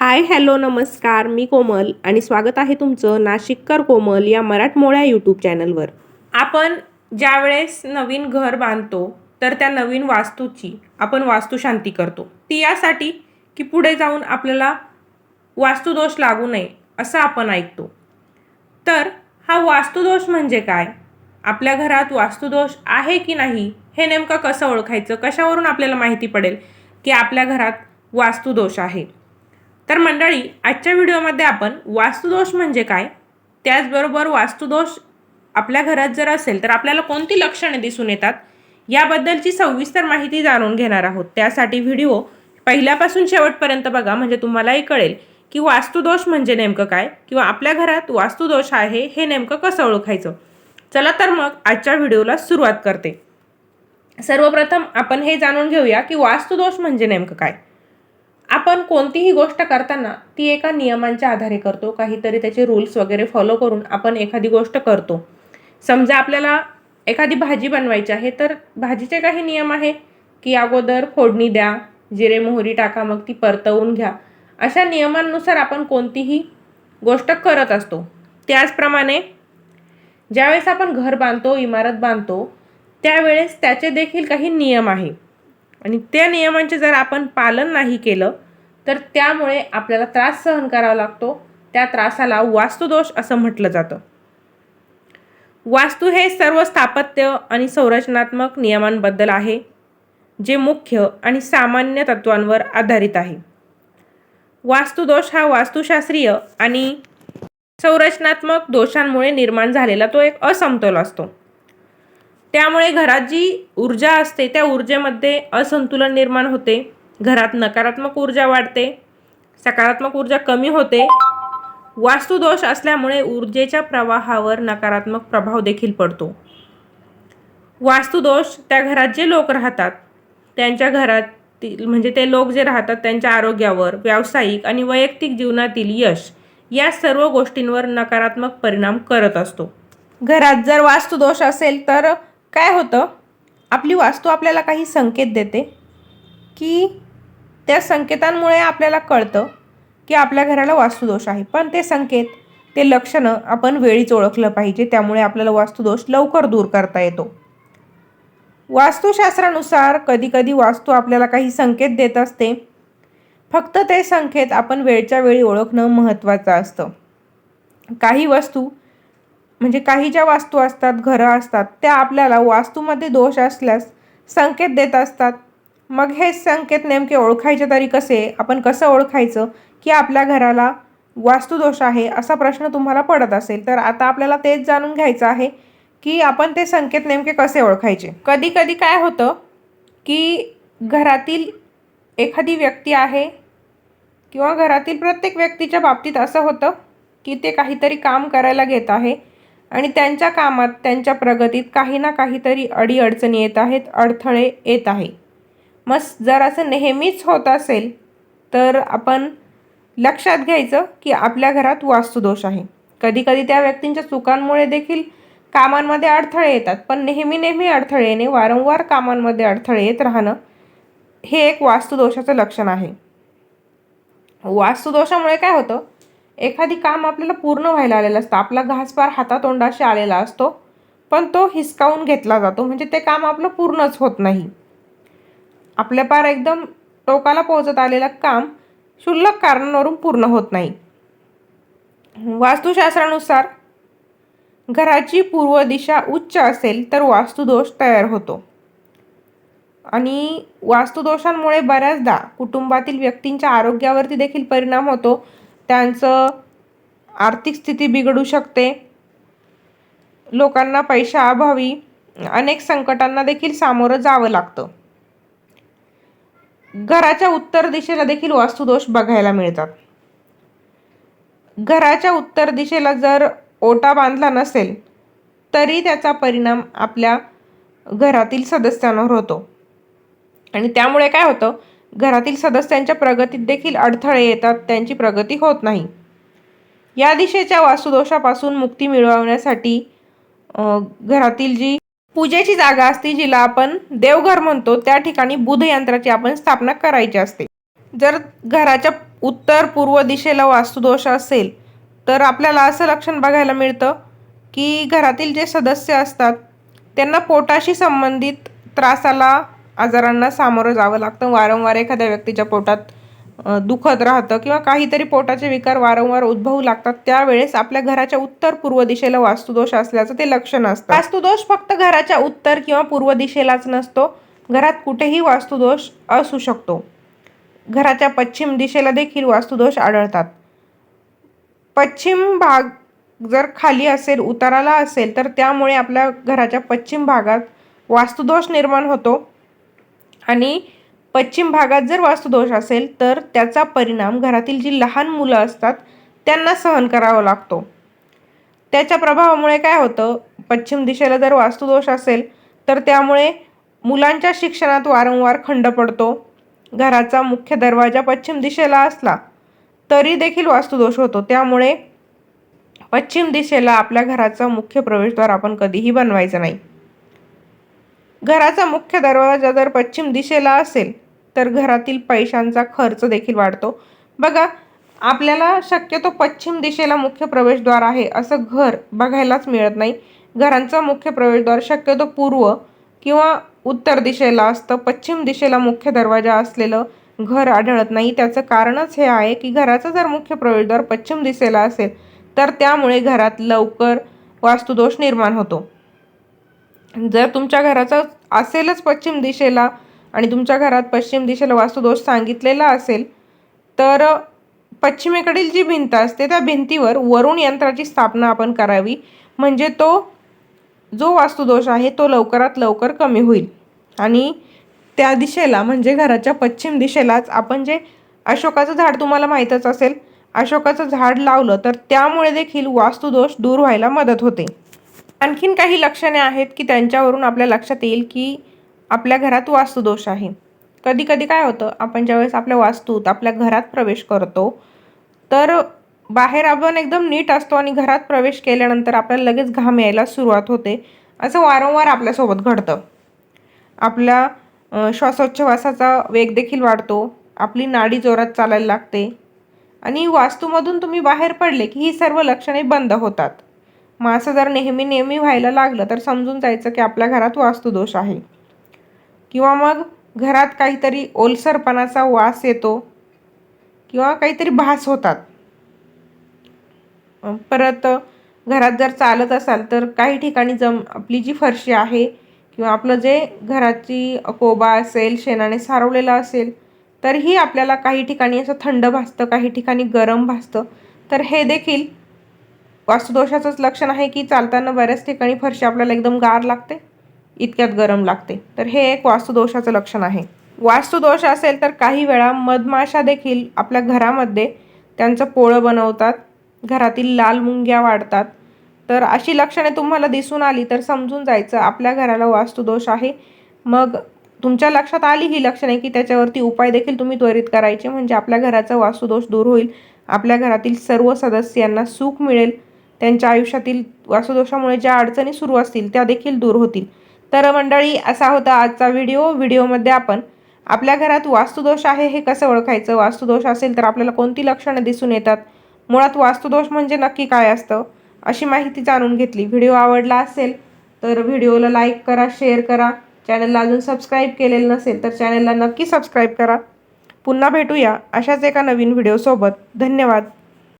Hi hello नमस्कार. मी कोमल आणि स्वागत आहे तुमचं नाशिककर कोमल या मराठमोळ्या यूट्यूब चॅनलवर. आपण ज्यावेळेस नवीन घर बांधतो तर त्या नवीन वास्तूची आपण वास्तुशांती करतो. ती यासाठी की पुढे जाऊन आपल्याला वास्तुदोष लागू नये असं आपण ऐकतो. तर हा वास्तुदोष म्हणजे काय? आपल्या घरात वास्तुदोष आहे की नाही हे नेमकं कसं ओळखायचं? कशावरून आपल्याला माहिती पडेल की आपल्या घरात वास्तुदोष आहे? तर मंडळी आजच्या व्हिडिओमध्ये आपण वास्तुदोष म्हणजे काय? त्याचबरोबर वास्तुदोष आपल्या घरात जर असेल तर आपल्याला कोणती लक्षणे दिसून येतात? याबद्दलची सविस्तर माहिती जाणून घेणार आहोत. त्यासाठी व्हिडिओ पहिल्यापासून शेवटपर्यंत बघा म्हणजे तुम्हालाही कळेल की वास्तुदोष म्हणजे नेमकं काय किंवा आपल्या घरात वास्तुदोष आहे हे नेमकं कसं ओळखायचं? चला तर मग आजच्या व्हिडिओला सुरुवात करते. सर्वप्रथम आपण हे जाणून घेऊया की वास्तुदोष म्हणजे नेमकं काय? आपण कोणतीही गोष्ट करताना ती एका नियमांच्या आधारे करतो. काहीतरी त्याचे रूल्स वगैरे फॉलो करून आपण एखादी गोष्ट करतो. समजा आपल्याला एखादी भाजी बनवायची आहे तर भाजीचे काही नियम आहे की अगोदर फोडणी द्या जिरे मोहरी टाका मग ती परतवून घ्या. अशा नियमांनुसार आपण कोणतीही गोष्ट करत असतो. त्याचप्रमाणे ज्यावेळेस आपण घर बांधतो इमारत बांधतो त्यावेळेस त्याचे देखील काही नियम आहे. आणि त्या नियमांचे जर आपण पालन नाही केलं तर त्यामुळे आपल्याला त्रास सहन करावा लागतो. त्या त्रासाला वास्तुदोष असं म्हटलं जातं. वास्तू हे सर्व स्थापत्य आणि संरचनात्मक नियमांबद्दल आहे जे मुख्य आणि सामान्य तत्वांवर आधारित आहे. वास्तुदोष हा वास्तुशास्त्रीय आणि संरचनात्मक दोषांमुळे निर्माण झालेला तो एक असमतोल असतो. त्यामुळे घरात जी ऊर्जा असते त्या ऊर्जेमध्ये असंतुलन निर्माण होते. घरात नकारात्मक ऊर्जा वाढते सकारात्मक ऊर्जा कमी होते. वास्तुदोष असल्यामुळे ऊर्जेच्या प्रवाहावर नकारात्मक प्रभाव देखील पडतो. वास्तुदोष त्या घरात जे लोक राहतात त्यांच्या घरातील म्हणजे ते लोक जे राहतात त्यांच्या आरोग्यावर व्यावसायिक आणि वैयक्तिक जीवनातील यश या सर्व गोष्टींवर नकारात्मक परिणाम करत असतो. घरात जर वास्तुदोष असेल तर काय होतं? आपली वास्तू आपल्याला काही संकेत देते की त्या संकेतांमुळे आपल्याला कळतं की आपल्या घराला वास्तुदोष आहे. पण ते संकेत ते लक्षणं आपण वेळीच ओळखलं पाहिजे. त्यामुळे आपल्याला वास्तुदोष लवकर दूर करता येतो. वास्तुशास्त्रानुसार कधीकधी वास्तू आपल्याला काही संकेत देत असते. फक्त ते संकेत आपण वेळच्या वेळी ओळखणं महत्त्वाचं असतं. काही वस्तू म्हणजे काही ज्या वास्तू असतात घरं असतात त्या आपल्याला वास्तूमध्ये दोष असल्यास संकेत देत असतात. मग हे संकेत नेमके ओळखायचे तरी कसे? आपण कसं ओळखायचं की आपल्या घराला वास्तुदोष आहे असा प्रश्न तुम्हाला पडत असेल. तर आता आपल्याला तेच जाणून घ्यायचं आहे की आपण ते संकेत नेमके कसे ओळखायचे? कधी कधी काय होतं की घरातील एखादी व्यक्ती आहे किंवा घरातील प्रत्येक व्यक्तीच्या बाबतीत असं होतं की ते काहीतरी काम करायला घेत आहे. आणि त्यांच्या कामात त्यांच्या प्रगतीत काही ना काहीतरी अडीअडचणी येत आहेत अडथळे येत आहे. मग जर असं नेहमीच होत असेल तर आपण लक्षात घ्यायचं की आपल्या घरात वास्तुदोष आहे. कधीकधी त्या व्यक्तींच्या चुकांमुळे देखील कामांमध्ये अडथळे येतात पण नेहमी नेहमी अडथळे येणे वारंवार कामांमध्ये अडथळे येत राहणं हे एक वास्तुदोषाचं लक्षण आहे. वास्तुदोषामुळे काय होतं? एखादी काम आपल्याला पूर्ण व्हायला आलेलं असतं. आपला घासपार हातातोंडाशी आलेला असतो पण तो हिसकावून घेतला जातो. म्हणजे ते काम आपलं पूर्णच होत नाही. आपल्या पार एकदम टोकाला पोहोचत आलेलं काम क्षुल्लक कारणांवरून पूर्ण होत नाही. वास्तुशास्त्रानुसार घराची पूर्व दिशा उच्च असेल तर वास्तुदोष तयार होतो. आणि वास्तुदोषांमुळे बऱ्याचदा कुटुंबातील व्यक्तींच्या आरोग्यावरती देखील परिणाम होतो. त्यांचं आर्थिक स्थिती बिघडू शकते. लोकांना पैशाअभावी अनेक संकटांना देखील सामोरं जावं लागतं. घराच्या उत्तर दिशेला देखील वास्तुदोष बघायला मिळतात. घराच्या उत्तर दिशेला जर ओटा बांधला नसेल तरी त्याचा परिणाम आपल्या घरातील सदस्यांवर होतो. आणि त्यामुळे काय होतं? घरातील सदस्यांच्या प्रगतीत देखील अडथळे येतात त्यांची प्रगती होत नाही. या दिशेच्या वास्तुदोषापासून मुक्ती मिळवण्यासाठी घरातील जी पूजेची जागा असते जिला आपण देवघर म्हणतो त्या ठिकाणी बुध यंत्राची आपण स्थापना करायची असते. जर घराच्या उत्तर पूर्व दिशेला वास्तुदोष असेल तर आपल्याला असं लक्षण बघायला मिळतं की घरातील जे सदस्य असतात त्यांना पोटाशी संबंधित त्रासाला आजारांना सामोरं जावं लागतं. वारंवार एखाद्या व्यक्तीच्या पोटात दुखत राहतं किंवा काहीतरी पोटाचे विकार वारंवार उद्भवू लागतात त्यावेळेस आपल्या घराच्या उत्तर पूर्व दिशेला वास्तुदोष असल्याचं ते लक्षण असतं. वास्तुदोष फक्त घराच्या उत्तर किंवा पूर्व दिशेलाच नसतो. घरात कुठेही वास्तुदोष असू शकतो. घराच्या पश्चिम दिशेला देखील वास्तुदोष आढळतात. पश्चिम भाग जर खाली असेल उताराला असेल तर त्यामुळे आपल्या घराच्या पश्चिम भागात वास्तुदोष निर्माण होतो. आणि पश्चिम भागात जर वास्तुदोष असेल तर त्याचा परिणाम घरातील जी लहान मुलं असतात त्यांना सहन करावा लागतो. त्याच्या प्रभावामुळे काय होतं? पश्चिम दिशेला जर वास्तुदोष असेल तर त्यामुळे मुलांच्या शिक्षणात वारंवार खंड पडतो. घराचा मुख्य दरवाजा पश्चिम दिशेला असला तरी देखील वास्तुदोष होतो. त्यामुळे पश्चिम दिशेला आपल्या घराचा मुख्य प्रवेशद्वार आपण कधीही बनवायचं नाही. घराचा मुख्य दरवाजा जर पश्चिम दिशेला असेल तर घरातील पैशांचा खर्च देखील वाढतो. बघा आपल्याला शक्यतो पश्चिम दिशेला मुख्य प्रवेशद्वार आहे असं घर बघायलाच मिळत नाही. घरांचं मुख्य प्रवेशद्वार शक्यतो पूर्व किंवा उत्तर दिशेला असतं. पश्चिम दिशेला मुख्य दरवाजा असलेलं घर आढळत नाही. त्याचं कारणच हे आहे की घराचा जर मुख्य प्रवेशद्वार पश्चिम दिशेला असेल तर त्यामुळे घरात लवकर वास्तुदोष निर्माण होतो. जर तुमच्या घराचं असेलच पश्चिम दिशेला आणि तुमच्या घरात पश्चिम दिशेला वास्तुदोष सांगितलेला असेल तर पश्चिमेकडील जी भिंत असते त्या भिंतीवर वरुण यंत्राची स्थापना आपण करावी. म्हणजे तो जो वास्तुदोष आहे तो लवकरात लवकर कमी होईल. आणि त्या दिशेला म्हणजे घराच्या पश्चिम दिशेलाच आपण जे अशोकाचं झाड तुम्हाला माहीतच असेल अशोकाचं झाड लावलं तर त्यामुळे देखील वास्तुदोष दूर व्हायला मदत होते. आणखीन काही लक्षणे आहेत की त्यांच्यावरून आपल्या लक्षात येईल की आपल्या घरात वास्तुदोष आहे. कधी कधी काय होतं आपण ज्यावेळेस आपल्या वास्तूत आपल्या घरात प्रवेश करतो तर बाहेर आपण एकदम नीट असतो आणि घरात प्रवेश केल्यानंतर आपल्याला लगेच घाम यायला सुरुवात होते. असं वारंवार आपल्यासोबत घडतं. आपल्या श्वासोच्छवासाचा वेग देखील वाढतो. आपली नाडी जोरात चालायला लागते. आणि वास्तूमधून तुम्ही बाहेर पडले की ही सर्व लक्षणे बंद होतात. मग असं जर नेहमी नेहमी व्हायला लागलं तर समजून जायचं की आपल्या घरात वास्तुदोष आहे. किंवा मग घरात काहीतरी ओलसरपणाचा वास येतो किंवा काहीतरी भास होतात. परत घरात जर चालत असाल तर काही ठिकाणी जम आपली जी फरशी आहे किंवा आपलं जे घराची कोबा असेल शेणाने सारवलेलं असेल तरीही आपल्याला काही ठिकाणी असं थंड भासतं काही ठिकाणी गरम भासतं तर हे देखील वास्तुदोषाचंच लक्षण आहे की चालताना बऱ्याच ठिकाणी फरशी आपल्याला एकदम गार लागते इतक्यात गरम लागते. तर हे एक वास्तुदोषाचं लक्षण आहे. वास्तुदोष असेल तर काही वेळा मधमाशा देखील आपल्या घरामध्ये त्यांचं पोळं बनवतात घरातील लाल मुंग्या वाढतात. तर अशी लक्षणे तुम्हाला दिसून आली तर समजून जायचं आपल्या घराला वास्तुदोष आहे. मग तुमच्या लक्षात आली ही लक्षणे की त्याच्यावरती उपाय देखील तुम्ही त्वरित करायचे म्हणजे आपल्या घराचा वास्तुदोष दूर होईल आपल्या घरातील सर्व सदस्यांना सुख मिळेल. त्यांच्या आयुष्यातील वास्तुदोषामुळे ज्या अडचणी सुरू असतील त्या देखील दूर होतील. तर मंडळी असा होता आजचा व्हिडिओ. व्हिडिओमध्ये आपण आपल्या घरात वास्तुदोष आहे हे कसं ओळखायचं? वास्तुदोष असेल तर आपल्याला कोणती लक्षणं दिसून येतात? मुळात वास्तुदोष म्हणजे नक्की काय असतं? अशी माहिती जाणून घेतली. व्हिडिओ आवडला असेल तर व्हिडिओला लाईक करा शेअर करा. चॅनलला अजून सबस्क्राईब केलेलं नसेल तर चॅनलला नक्की सबस्क्राईब करा. पुन्हा भेटूया अशाच एका नवीन व्हिडिओसोबत. धन्यवाद.